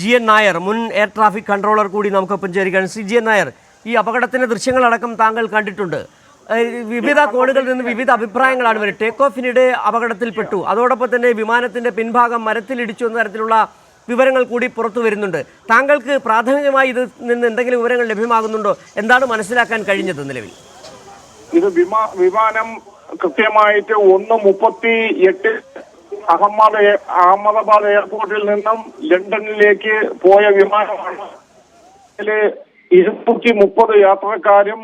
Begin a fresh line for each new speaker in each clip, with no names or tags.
G N Nair മുൻ air traffic controller കൂടി നമുക്കൊപ്പം ചേരുകയാണ്. സി ജി എൻ നായർ ഈ അപകടത്തിന്റെ ദൃശ്യങ്ങളടക്കം താങ്കൾ കണ്ടിട്ടുണ്ട്. വിവിധ കോണുകളിൽ നിന്ന് വിവിധ അഭിപ്രായങ്ങളാണ് വരുന്നത്. ടേക്ക് ഓഫിനിടെ അപകടത്തിൽപ്പെട്ടു. അതോടൊപ്പം തന്നെ വിമാനത്തിന്റെ പിൻഭാഗം മരത്തിലിടിച്ചു എന്ന തരത്തിലുള്ള വിവരങ്ങൾ കൂടി പുറത്തു വരുന്നുണ്ട്. താങ്കൾക്ക് പ്രാഥമികമായി ഇത് നിന്ന് എന്തെങ്കിലും വിവരങ്ങൾ ലഭ്യമാകുന്നുണ്ടോ? എന്താണ് മനസ്സിലാക്കാൻ കഴിഞ്ഞത് നിലവിൽ?
ഇത് വിമാ വിമാനം കൃത്യമായിട്ട് ഒന്ന് മുപ്പത്തി എട്ട് അഹമ്മദ് അഹമ്മദാബാദ് എയർപോർട്ടിൽ നിന്നും ലണ്ടനിലേക്ക് പോയ വിമാനമാണ്. ഇരുന്നൂറ്റി മുപ്പത് യാത്രക്കാരും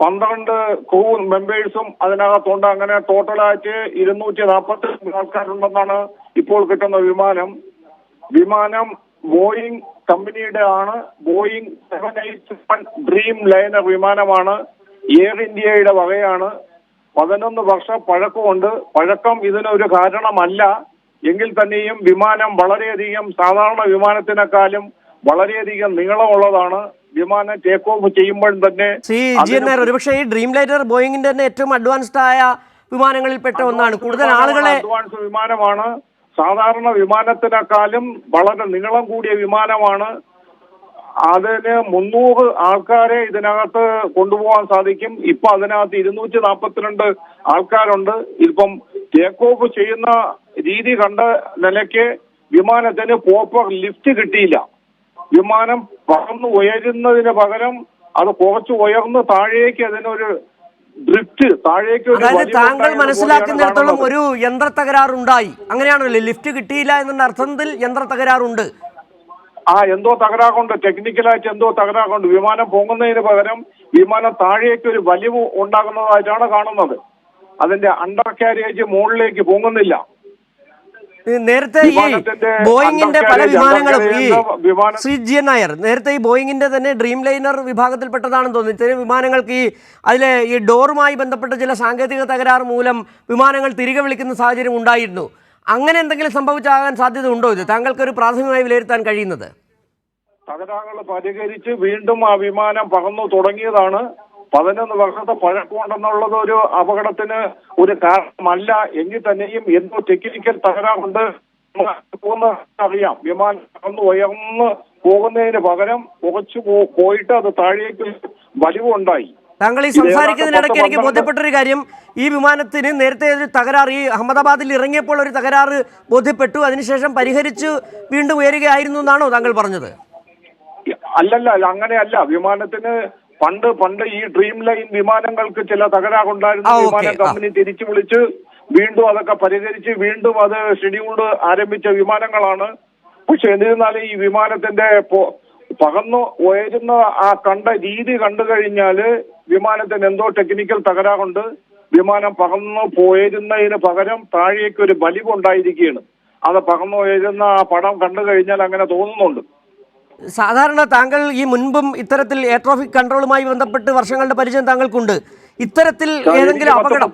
പന്ത്രണ്ട് ക്രൂ മെമ്പേഴ്സും അതിനകത്തുണ്ട്. അങ്ങനെ ടോട്ടലായിട്ട് ഇരുന്നൂറ്റി നാൽപ്പത്തി ആൾക്കാരുണ്ടെന്നാണ് ഇപ്പോൾ കിട്ടുന്ന വിമാനം. വിമാനം ബോയിങ് കമ്പനിയുടെ ആണ്. Boeing seven eight seven Dreamliner വിമാനമാണ്. എയർ ഇന്ത്യയുടെ വകയാണ്. പതിനൊന്ന് വർഷം പഴക്കമുണ്ട്. പഴക്കം ഇതിനൊരു കാരണമല്ല. എങ്കിൽ തന്നെയും വിമാനം വളരെയധികം സാധാരണ വിമാനത്തിനേക്കാളും വളരെയധികം നീളമുള്ളതാണ്. വിമാനം ടേക്ക് ഓഫ് ചെയ്യുമ്പോൾ തന്നെ
ഒരുപക്ഷെ ഈ ഡ്രീം ലൈറ്റർ ബോയിങ്ങിന്റെ തന്നെ ഏറ്റവും അഡ്വാൻസ്ഡ് ആയ വിമാനങ്ങളിൽപ്പെട്ട ഒന്നാണ്. കൂടുതൽ ആളുകളെ
അഡ്വാൻസ് വിമാനമാണ്. സാധാരണ വിമാനത്തിനേക്കാളും വളരെ നീളം കൂടിയ വിമാനമാണ്. അതിന് മുന്നൂറ് ആൾക്കാരെ ഇതിനകത്ത് കൊണ്ടുപോകാൻ സാധിക്കും. ഇപ്പൊ അതിനകത്ത് ഇരുന്നൂറ്റി നാൽപ്പത്തിരണ്ട് ആൾക്കാരുണ്ട്. ഇപ്പം ടേക്ക് ഓഫ് ചെയ്യുന്ന രീതി കണ്ട നിലയ്ക്ക് വിമാനത്തിന് പ്രോപ്പർ ലിഫ്റ്റ് കിട്ടിയില്ല. വിമാനം പറന്ന് ഉയരുന്നതിന് പകരം അത് കുറച്ച് ഉയർന്ന് താഴേക്ക് അതിനൊരു ഡ്രിഫ്റ്റ് താഴേക്ക്
അതായത് താങ്കൾ മനസ്സിലാക്കുന്നിടത്തോളം ഒരു യന്ത്ര തകരാറുണ്ടായി അങ്ങനെയാണല്ലോ? ലിഫ്റ്റ് കിട്ടിയില്ല എന്നുള്ള അർത്ഥത്തിൽ യന്ത്ര തകരാറുണ്ട്
ആ എന്തോ തകരാറുണ്ട്. ടെക്നിക്കലായിട്ട് എന്തോ തകരാറുണ്ട്. വിമാനം പൊങ്ങുന്നതിന് പകരം വിമാനം താഴേക്ക് ഒരു വലിവ് ഉണ്ടാകുന്നതായിട്ടാണ് കാണുന്നത്. അതിന്റെ അണ്ടർ കാരേജ് മുകളിലേക്ക് പൊങ്ങുന്നില്ല.
നേരത്തെ ഈ ബോയിങ്ങിന്റെ പല വിമാനങ്ങളും ഈ
ശ്രീജിയൻ
ശ്രീ ജി എൻ നായർ നേരത്തെ ഈ ബോയിങ്ങിന്റെ തന്നെ ഡ്രീം ലൈനർ വിഭാഗത്തിൽപ്പെട്ടതാണെന്ന് തോന്നുന്നു. ഇത്തരം വിമാനങ്ങൾക്ക് ഈ അതിലെ ഈ ഡോറുമായി ബന്ധപ്പെട്ട ചില സാങ്കേതിക തകരാറ് മൂലം വിമാനങ്ങൾ തിരികെ വിളിക്കുന്ന സാഹചര്യം ഉണ്ടായിരുന്നു. അങ്ങനെ എന്തെങ്കിലും സംഭവിച്ചാകാൻ സാധ്യത ഉണ്ടോ ഇത്? താങ്കൾക്ക് ഒരു പ്രാഥമികമായി വിലയിരുത്താൻ കഴിയുന്നത്?
തകരാറുകൾ പരിഹരിച്ച് വീണ്ടും ആ വിമാനം പറന്നു തുടങ്ങിയതാണ്. പതിനൊന്ന് വർഷത്തെ പഴക്കമുണ്ടെന്നുള്ളത് ഒരു അപകടത്തിന് ഒരു കാരണമല്ല. എങ്കിൽ തന്നെയും എന്തോ ടെക്നിക്കൽ തകരാറുണ്ട്. അറിയാം. വിമാനം പറന്ന് ഉയർന്ന് പോകുന്നതിന് പകരം കുറച്ച് പോയിട്ട് അത് താഴേക്ക് വലിവുണ്ടായി.
താങ്കൾ ഈ സംസാരിക്കുന്നതിനിടയ്ക്ക് എനിക്ക് ബോധ്യപ്പെട്ടൊരു കാര്യം. ഈ വിമാനത്തിന് നേരത്തെ ഒരു തകരാറ് ഈ അഹമ്മദാബാദിൽ ഇറങ്ങിയപ്പോൾ ഒരു തകരാറ് ബോധ്യപ്പെട്ടു. അതിനുശേഷം പരിഹരിച്ച് വീണ്ടും ഉയരുകയായിരുന്നു എന്നാണോ താങ്കൾ പറഞ്ഞത്?
അല്ലല്ല അങ്ങനെയല്ല. വിമാനത്തിന് പണ്ട് പണ്ട് ഈ ഡ്രീം ലൈൻ വിമാനങ്ങൾക്ക് ചില തകരാറുണ്ടായിരുന്നു. വിമാന കമ്പനി തിരിച്ചു വിളിച്ച് വീണ്ടും അതൊക്കെ പരിഹരിച്ച് വീണ്ടും അത് ഷെഡ്യൂൾഡ് ആരംഭിച്ച വിമാനങ്ങളാണ്. പക്ഷെ എന്നിരുന്നാലും ഈ വിമാനത്തിന്റെ പകന്നു ഉയരുന്ന ആ കണ്ട രീതി കണ്ടു കഴിഞ്ഞാൽ വിമാനത്തിന് എന്തോ ടെക്നിക്കൽ തകരാറുണ്ട്. വിമാനം പറന്നു പോയിരുന്നതിന് പകരം താഴേക്ക് ഒരു ബലിവുണ്ടായിരിക്കുകയാണ് അത് പറന്നു ഉയരുന്ന ആ പടം കണ്ടു കഴിഞ്ഞാൽ അങ്ങനെ തോന്നുന്നുണ്ട്.
സാധാരണ താങ്കൾ ഈ മുൻപും ഇത്തരത്തിൽ എയർ ട്രാഫിക് കൺട്രോളുമായി ബന്ധപ്പെട്ട് വർഷങ്ങളുടെ പരിചയം താങ്കൾക്കുണ്ട്. ഇത്തരത്തിൽ ഏതെങ്കിലും അപകടം?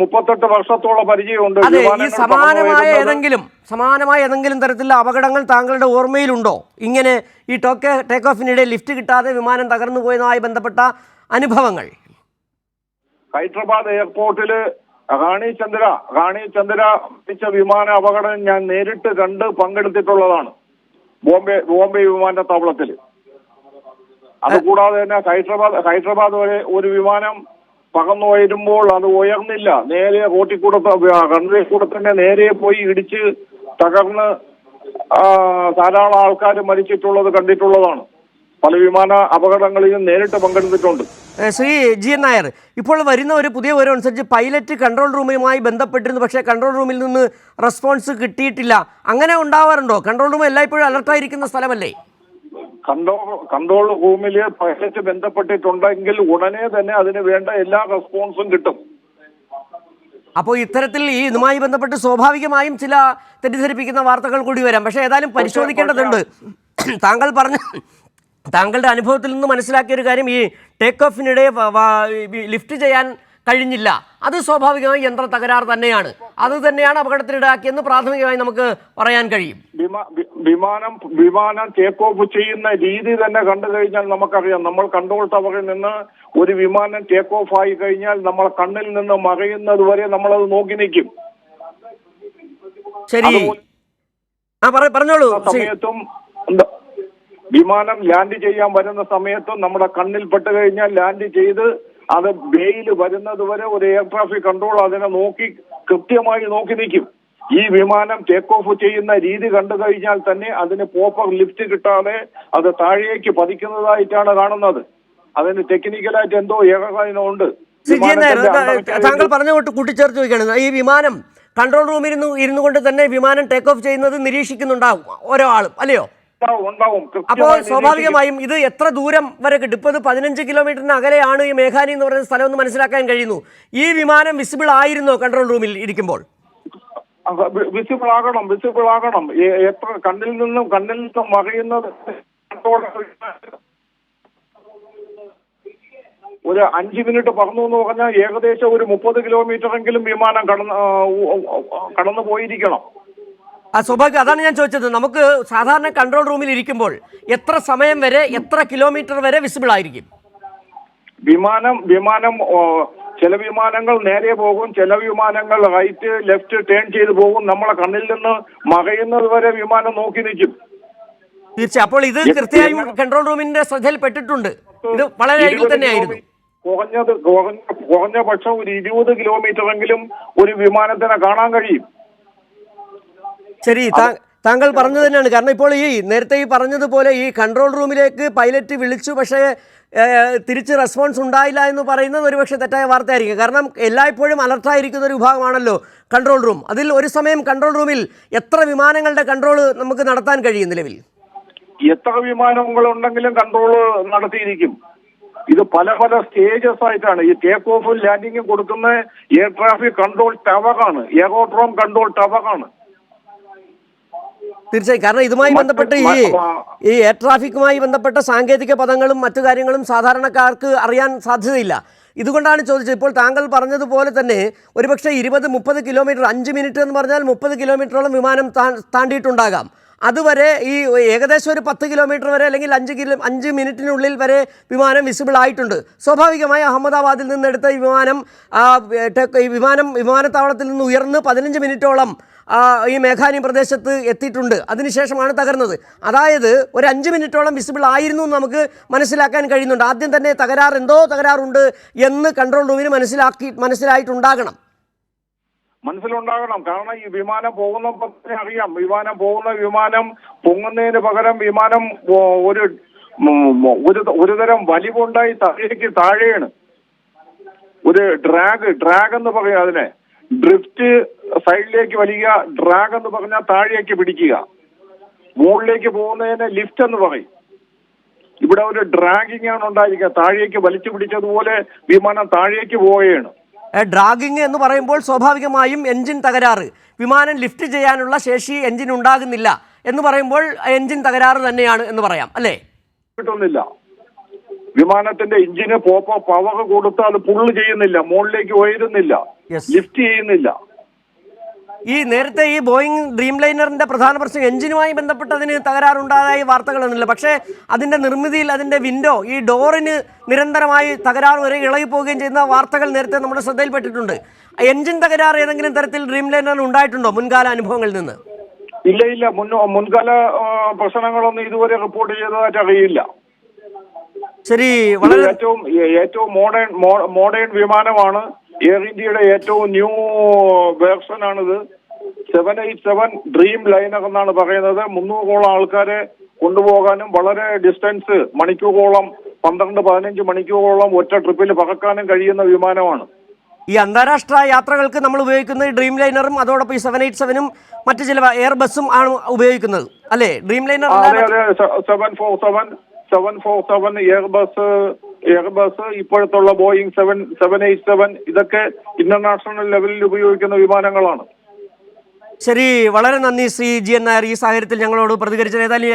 മുപ്പത്തെട്ട് വർഷത്തോളം പരിചയമുണ്ട്.
അതെ ഈ സമാനമായ ഏതെങ്കിലും സമാനമായ ഏതെങ്കിലും തരത്തിലുള്ള അപകടങ്ങൾ താങ്കളുടെ ഓർമ്മയിലുണ്ടോ? ഇങ്ങനെ ഈ ടോക്കെ ടേക്ക് ഓഫിനിടെ ലിഫ്റ്റ് കിട്ടാതെ വിമാനം തകർന്നു പോയതുമായി ബന്ധപ്പെട്ട അനുഭവങ്ങൾ.
ഹൈദരാബാദ് എയർപോർട്ടിൽ റാണി ചന്ദ്ര റാണി ചന്ദ്ര വിമാന അപകടം ഞാൻ നേരിട്ട് കണ്ട് പങ്കെടുത്തിട്ടുള്ളതാണ്. ബോംബെ ബോംബെ വിമാനത്താവളത്തിൽ അതുകൂടാതെ തന്നെ ഹൈദരാബാദ് ഹൈദരാബാദ് വരെ ഒരു വിമാനം പകന്നു വരുമ്പോൾ അത് ഉയർന്നില്ല. നേരെ കോട്ടിക്കൂടത്ത് കൂടെ റൺവേ കൂടെ തന്നെ നേരെ പോയി ഇടിച്ച് തകർന്ന് ധാരാളം ആൾക്കാർ മരിച്ചിട്ടുള്ളത് കണ്ടിട്ടുള്ളതാണ്. പല വിമാന അപകടങ്ങളിലും നേരിട്ട് പങ്കെടുത്തിട്ടുണ്ട്.
ശ്രീ ജി എൻ നായർ ഇപ്പോൾ വരുന്ന ഒരു പുതിയ വിവരം അനുസരിച്ച് പൈലറ്റ് കൺട്രോൾ റൂമുമായി ബന്ധപ്പെട്ടിരുന്നു പക്ഷേ കൺട്രോൾ റൂമിൽ നിന്ന് റെസ്പോൺസ് കിട്ടിയിട്ടില്ല. അങ്ങനെ ഉണ്ടാവാറുണ്ടോ? കൺട്രോൾ റൂം എല്ലായ്പ്പോഴും അലർട്ടായിരിക്കുന്ന സ്ഥലമല്ലേ?
കൺട്രോൾ കൺട്രോൾ റൂമിൽ പൈലറ്റ് ബന്ധപ്പെട്ടിട്ടുണ്ടെങ്കിൽ ഉടനെ തന്നെ അതിന് വേണ്ട എല്ലാ റെസ്പോൺസും കിട്ടും.
അപ്പോൾ ഇത്തരത്തിൽ ഈ ഇതുമായി ബന്ധപ്പെട്ട് സ്വാഭാവികമായും ചില തെറ്റിദ്ധരിപ്പിക്കുന്ന വാർത്തകൾ കൂടി വരാം. പക്ഷേ ഏതായാലും പരിശോധിക്കേണ്ടതുണ്ട്. താങ്കൾ പറഞ്ഞ താങ്കളുടെ അനുഭവത്തിൽ നിന്ന് മനസ്സിലാക്കിയ ഒരു കാര്യം ഈ ടേക്ക് ഓഫിനിടെ ലിഫ്റ്റ് ചെയ്യാൻ കഴിഞ്ഞില്ല. അത് സ്വാഭാവികമായി യന്ത്ര തകരാർ തന്നെയാണ്. അത് തന്നെയാണ് അപകടത്തിനിടാക്കിയെന്ന് പ്രാഥമികമായി നമുക്ക് പറയാൻ കഴിയും.
വിമാനം വിമാനം ടേക്ക് ഓഫ് ചെയ്യുന്ന രീതി തന്നെ കണ്ടു കഴിഞ്ഞാൽ നമുക്കറിയാം. നമ്മൾ കൺട്രോൾ ടവറിൽ നിന്ന് ഒരു വിമാനം ടേക്ക് ഓഫ് ആയി കഴിഞ്ഞാൽ നമ്മൾ കണ്ണിൽ നിന്ന് മറയുന്നത് വരെ നമ്മളത് നോക്കി നിൽക്കും.
ശരി. പറഞ്ഞോളൂ.
സമയത്തും. വിമാനം ലാൻഡ് ചെയ്യാൻ വരുന്ന സമയത്തും നമ്മുടെ കണ്ണിൽ പെട്ട് കഴിഞ്ഞാൽ ലാൻഡ് ചെയ്ത് അത് ബേയിൽ വരുന്നത് വരെ ഒരു എയർ ട്രാഫിക് കൺട്രോൾ അതിനെ നോക്കി കൃത്യമായി നോക്കി നിൽക്കും. ഈ വിമാനം ടേക്ക് ഓഫ് ചെയ്യുന്ന രീതി കണ്ടു കഴിഞ്ഞാൽ തന്നെ അതിന് പ്രോപ്പർ ലിഫ്റ്റ് കിട്ടാതെ അത് താഴേക്ക് പതിക്കുന്നതായിട്ടാണ് കാണുന്നത്. അതിന് ടെക്നിക്കലായിട്ട് എന്തോ ഏകകാലമുണ്ട്
താങ്കൾ പറഞ്ഞുകൊണ്ട് കൂട്ടിച്ചേർത്ത് ചോദിക്കുകയാണ് ഈ വിമാനം കൺട്രോൾ റൂമിൽ ഇരുന്നു ഇരുന്നു കൊണ്ട് തന്നെ വിമാനം ടേക്ക് ഓഫ് ചെയ്യുന്നത് നിരീക്ഷിക്കുന്നുണ്ടാവും ഓരോ ആളും അല്ലയോ?
ഉണ്ടാവും ഉണ്ടാവും.
അപ്പോൾ സ്വാഭാവികമായും ഇത് എത്ര ദൂരം വരെ കിട്ടും? ഇപ്പോൾ ഇത് പതിനഞ്ച് കിലോമീറ്ററിന് അകലെയാണ് ഈ മേഘാനി എന്ന് പറയുന്ന സ്ഥലം എന്ന് മനസ്സിലാക്കാൻ കഴിയുന്നു. ഈ വിമാനം വിസിബിൾ ആയിരുന്നോ കൺട്രോൾ റൂമിൽ ഇരിക്കുമ്പോൾ?
വിസിബിൾ ആകണം വിസിബിൾ ആകണം. എത്ര കണ്ണിൽ നിന്നും കണ്ണിൽ നിന്നും മറയുന്നത് ഒരു അഞ്ച് മിനിറ്റ് പറന്നു എന്ന് പറഞ്ഞാൽ ഏകദേശം ഒരു മുപ്പത് കിലോമീറ്റർ എങ്കിലും വിമാനം കടന്ന് കടന്നു പോയിരിക്കണം
ആ സ്വാഭാവികം അതാണ് ഞാൻ ചോദിച്ചത്. നമുക്ക് സാധാരണ കൺട്രോൾ റൂമിൽ ഇരിക്കുമ്പോൾ എത്ര സമയം വരെ എത്ര കിലോമീറ്റർ വരെ വിസിബിൾ ആയിരിക്കും?
വിമാനം വിമാനം ചില വിമാനങ്ങൾ നേരെ പോകും ചില വിമാനങ്ങൾ റൈറ്റ് ലെഫ്റ്റ് ടേൺ ചെയ്ത് പോകും. നമ്മളെ കണ്ണിൽ നിന്ന് മകയുന്നത് വരെ വിമാനം നോക്കി നിൽക്കും.
തീർച്ചയായും. അപ്പോൾ ഇത് കൃത്യമായും കൺട്രോൾ റൂമിന്റെ ശ്രദ്ധയിൽപ്പെട്ടിട്ടുണ്ട്. ഇത് വളരെ അരികിൽ തന്നെയായിരുന്നു
കുറഞ്ഞത് കുറഞ്ഞ കുറഞ്ഞ പക്ഷം ഒരു ഇരുപത് കിലോമീറ്റർ എങ്കിലും ഒരു വിമാനത്തിനെ കാണാൻ കഴിയും.
ശരി താ- താങ്കൾ പറഞ്ഞു തന്നെയാണ്. കാരണം ഇപ്പോൾ ഈ നേരത്തെ ഈ പറഞ്ഞതുപോലെ ഈ കൺട്രോൾ റൂമിലേക്ക് പൈലറ്റ് വിളിച്ചു പക്ഷേ തിരിച്ച് റെസ്പോൺസ് ഉണ്ടായില്ല എന്ന് പറയുന്നത് ഒരുപക്ഷെ തെറ്റായ വാർത്തയായിരിക്കും. കാരണം എല്ലായ്പ്പോഴും അലർട്ടായിരിക്കുന്ന ഒരു വിഭാഗമാണല്ലോ കൺട്രോൾ റൂം അതിൽ ഒരു സമയം കൺട്രോൾ റൂമിൽ എത്ര വിമാനങ്ങളുടെ കൺട്രോൾ നമുക്ക് നടത്താൻ കഴിയും നിലവിൽ?
എത്ര വിമാനങ്ങൾ ഉണ്ടെങ്കിലും കൺട്രോൾ നടത്തിയിരിക്കും. ഇത് പല പല സ്റ്റേജസ് ആയിട്ടാണ്. ഈ ടേക്ക് ഓഫും ലാൻഡിങ്ങും കൊടുക്കുന്ന എയർ ട്രാഫിക് കൺട്രോൾ ടവറാണ് എയറോഡ്രോം കൺട്രോൾ ടവറാണ്
തീർച്ചയായും. കാരണം ഇതുമായി ബന്ധപ്പെട്ട് ഈ ഈ എയർ ട്രാഫിക്കുമായി ബന്ധപ്പെട്ട സാങ്കേതിക പദങ്ങളും മറ്റു കാര്യങ്ങളും സാധാരണക്കാർക്ക് അറിയാൻ സാധ്യതയില്ല. ഇതുകൊണ്ടാണ് ചോദിച്ചത്. ഇപ്പോൾ താങ്കൾ പറഞ്ഞതുപോലെ തന്നെ ഒരുപക്ഷെ ഇരുപത് മുപ്പത് കിലോമീറ്റർ അഞ്ച് മിനിറ്റ് എന്ന് പറഞ്ഞാൽ മുപ്പത് കിലോമീറ്ററോളം വിമാനം താ- താണ്ടിയിട്ടുണ്ടാകാം. അതുവരെ ഈ ഏകദേശം ഒരു പത്ത് കിലോമീറ്റർ വരെ അല്ലെങ്കിൽ അഞ്ച് കിലോ അഞ്ച് മിനിറ്റിനുള്ളിൽ വരെ വിമാനം വിസിബിൾ ആയിട്ടുണ്ട്. സ്വാഭാവികമായി അഹമ്മദാബാദിൽ നിന്നെടുത്ത ഈ വിമാനം ഈ വിമാനം വിമാനത്താവളത്തിൽ നിന്ന് ഉയർന്ന് പതിനഞ്ച് മിനിറ്റോളം ഈ മേഘാനി പ്രദേശത്ത് എത്തിയിട്ടുണ്ട്. അതിനുശേഷമാണ് തകർന്നത്. അതായത് ഒരു അഞ്ച് മിനിറ്റോളം വിസിബിൾ ആയിരുന്നു എന്ന് നമുക്ക് മനസ്സിലാക്കാൻ കഴിയുന്നുണ്ട്. ആദ്യം തന്നെ തകരാർ എന്തോ തകരാറുണ്ട് എന്ന് കൺട്രോൾ റൂമിന് മനസ്സിലാക്കി മനസ്സിലായിട്ടുണ്ടാകണം.
മനസ്സിലുണ്ടാകണം. കാരണം ഈ വിമാനം പോകുന്ന തന്നെ അറിയാം. വിമാനം പോകുന്ന വിമാനം പൊങ്ങുന്നതിന് പകരം വിമാനം ഒരു ഒരു ഒരു തരം വലിവുണ്ടായി താഴേക്ക് താഴെയാണ്. ഒരു ഡ്രാഗ് ഡ്രാഗ് എന്ന് പറയാം അതിനെ. ഡ്രിഫ്റ്റ് സൈഡിലേക്ക് വലിയ ഡ്രാഗ് എന്ന് പറഞ്ഞാൽ താഴേക്ക് പിടിക്കുക. മുകളിലേക്ക് പോകുന്നതിനെ ലിഫ്റ്റ് എന്ന് പറയും. ഇവിടെ ഒരു ഡ്രാഗിംഗ് ആണ് ഉണ്ടായിരിക്കുക. താഴേക്ക് വലിച്ചു പിടിച്ചതുപോലെ വിമാനം താഴേക്ക് പോവുകയാണ്.
ഡ്രാഗിങ് എന്ന് പറയുമ്പോൾ സ്വാഭാവികമായും എൻജിൻ തകരാറ്. വിമാനം ലിഫ്റ്റ് ചെയ്യാനുള്ള ശേഷി എൻജിൻ ഉണ്ടാകുന്നില്ല എന്ന് പറയുമ്പോൾ എൻജിൻ തകരാറ് തന്നെയാണ് എന്ന് പറയാം അല്ലേ?
കിട്ടുന്നില്ല. വിമാനത്തിന്റെ എഞ്ചിന് പോപ്പോ പവർ കൊടുത്താൽ പുള്ളു പുള്ള് ചെയ്യുന്നില്ല മുകളിലേക്ക് ഉയരുന്നില്ല ലിഫ്റ്റ് ചെയ്യുന്നില്ല.
ഈ നേരത്തെ ഈ ബോയിങ് ഡ്രീം ലൈനറിന്റെ പ്രധാന പ്രശ്നം എഞ്ചിനുമായി ബന്ധപ്പെട്ട് അതിന് തകരാറുണ്ടായ വാർത്തകളൊന്നുമില്ല പക്ഷേ അതിന്റെ നിർമ്മിതിയിൽ അതിന്റെ വിൻഡോ ഈ ഡോറിന് നിരന്തരമായി തകരാറ് വരെ ഇളകി പോവുകയും ചെയ്യുന്ന വാർത്തകൾ നേരത്തെ നമ്മുടെ ശ്രദ്ധയിൽപ്പെട്ടിട്ടുണ്ട്. എഞ്ചിൻ തകരാർ ഏതെങ്കിലും തരത്തിൽ ഡ്രീം ലൈനറിന് ഉണ്ടായിട്ടുണ്ടോ മുൻകാല അനുഭവങ്ങളിൽ നിന്ന്?
ഇല്ല ഇല്ല. മുൻ മുൻകാല പ്രശ്നങ്ങളൊന്നും ഇതുവരെ റിപ്പോർട്ട് ചെയ്തതായിട്ട് അറിയില്ല.
ശരി വളരെ
ഏറ്റവും ഏറ്റവും മോഡേൺ മോഡേൺ വിമാനമാണ്. എയർ ഇന്ത്യയുടെ ഏറ്റവും ന്യൂ വേർഷൻ ആണിത്. Seven eight seven Dreamliner എന്നാണ് പറയുന്നത്. മുന്നൂറോളം ആൾക്കാരെ കൊണ്ടുപോകാനും വളരെ ഡിസ്റ്റൻസ് മണിക്കൂറോളം പന്ത്രണ്ട് പതിനഞ്ച് മണിക്കൂറോളം ഒറ്റ ട്രിപ്പിൽ പറക്കാനും കഴിയുന്ന വിമാനമാണ്.
ഈ അന്താരാഷ്ട്ര യാത്രകൾക്ക് നമ്മൾ ഉപയോഗിക്കുന്ന ഡ്രീം ലൈനറും അതോടൊപ്പം ഈ സെവൻ എയ്റ്റ് സെവനും മറ്റ് ചില എയർ ബസ്സും ആണ് ഉപയോഗിക്കുന്നത്. അല്ലേ? ഡ്രീം ലൈനർ
ആ, അതെ അതെ. Seven four seven seven four seven Airbus Airbus ഇപ്പോഴത്തുള്ള Boeing seven seven eight seven ഇതൊക്കെ ഇന്റർനാഷണൽ ലെവലിൽ ഉപയോഗിക്കുന്ന വിമാനങ്ങളാണ്.
ശരി വളരെ നന്ദി ശ്രീ ജി എൻ നായർ ഈ സാഹചര്യത്തിൽ ഞങ്ങളോട് പ്രതികരിച്ചത് ഏതായാലും